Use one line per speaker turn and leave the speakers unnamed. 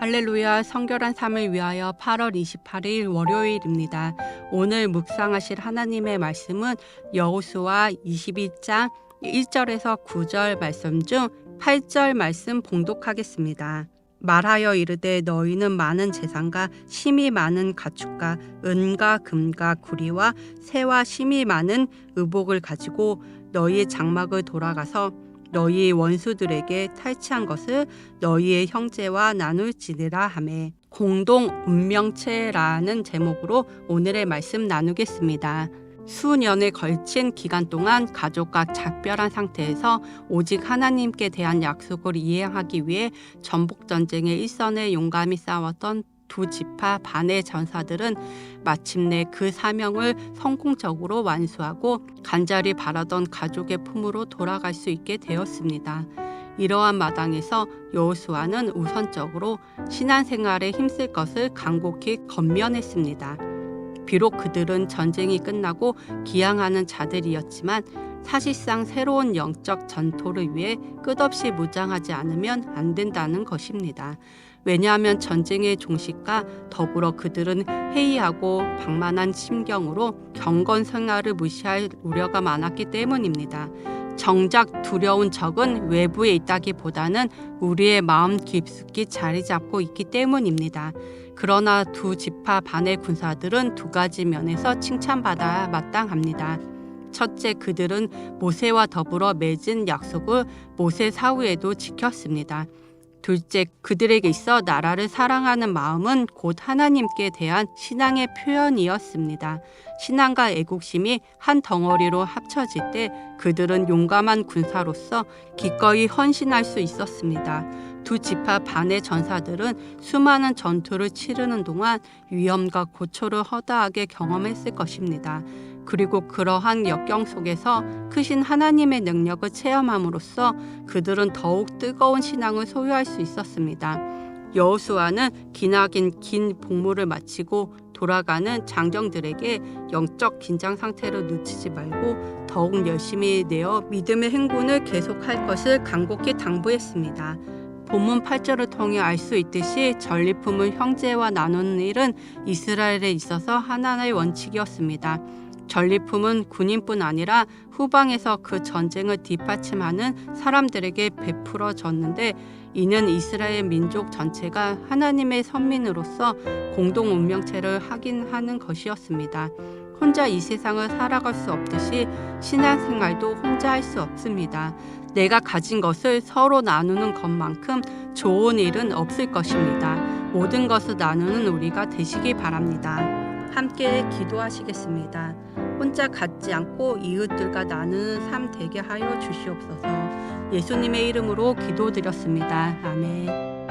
할렐루야 성결한 삶을 위하여 8월 28일 월요일입니다. 오늘 묵상하실 하나님의 말씀은 여호수아 22장 1절에서 9절 말씀 중 8절 말씀 봉독하겠습니다. 말하여 이르되 너희는 많은 재산과 심이 많은 가축과 은과 금과 구리와 새와 심이 많은 의복을 가지고 너희의 장막을 돌아가서 너희 원수들에게 탈취한 것을 너희의 형제와 나눌지니라 하매 공동 운명체라는 제목으로 오늘의 말씀 나누겠습니다. 수년에 걸친 기간 동안 가족과 작별한 상태에서 오직 하나님께 대한 약속을 이행하기 위해 전복 전쟁의 일선에 용감히 싸웠던 두 지파 반의 전사들은 마침내 그 사명을 성공적으로 완수하고 간절히 바라던 가족의 품으로 돌아갈 수 있게 되었습니다. 이러한 마당에서 여호수아는 우선적으로 신앙생활에 힘쓸 것을 간곡히 건면했습니다. 비록 그들은 전쟁이 끝나고 기양하는 자들이었지만 사실상 새로운 영적 전토를 위해 끝없이 무장하지 않으면 안 된다는 것입니다. 왜냐하면 전쟁의 종식과 더불어 그들은 해이하고 방만한 심경으로 경건 생활을 무시할 우려가 많았기 때문입니다. 정작 두려운 적은 외부에 있다기보다는 우리의 마음 깊숙이 자리 잡고 있기 때문입니다. 그러나 두 지파 반의 군사들은 두 가지 면에서 칭찬받아야 마땅합니다. 첫째, 그들은 모세와 더불어 맺은 약속을 모세 사후에도 지켰습니다. 둘째, 그들에게 있어 나라를 사랑하는 마음은 곧 하나님께 대한 신앙의 표현이었습니다. 신앙과 애국심이 한 덩어리로 합쳐질 때 그들은 용감한 군사로서 기꺼이 헌신할 수 있었습니다. 두 지파 반의 전사들은 수많은 전투를 치르는 동안 위험과 고초를 허다하게 경험했을 것입니다. 그리고 그러한 역경 속에서 크신 하나님의 능력을 체험함으로써 그들은 더욱 뜨거운 신앙을 소유할 수 있었습니다. 여호수아는 기나긴 긴 복무를 마치고 돌아가는 장정들에게 영적 긴장 상태를 놓치지 말고 더욱 열심히 내어 믿음의 행군을 계속할 것을 간곡히 당부했습니다. 본문 8절을 통해 알 수 있듯이 전리품을 형제와 나누는 일은 이스라엘에 있어서 하나의 원칙이었습니다. 전리품은 군인뿐 아니라 후방에서 그 전쟁을 뒷받침하는 사람들에게 베풀어졌는데 이는 이스라엘 민족 전체가 하나님의 선민으로서 공동 운명체를 확인하는 것이었습니다. 혼자 이 세상을 살아갈 수 없듯이 신앙생활도 혼자 할 수 없습니다. 내가 가진 것을 서로 나누는 것만큼 좋은 일은 없을 것입니다. 모든 것을 나누는 우리가 되시기 바랍니다. 함께 기도하시겠습니다. 혼자 갖지 않고 이웃들과 나누는 삶 되게 하여 주시옵소서. 예수님의 이름으로 기도드렸습니다. 아멘.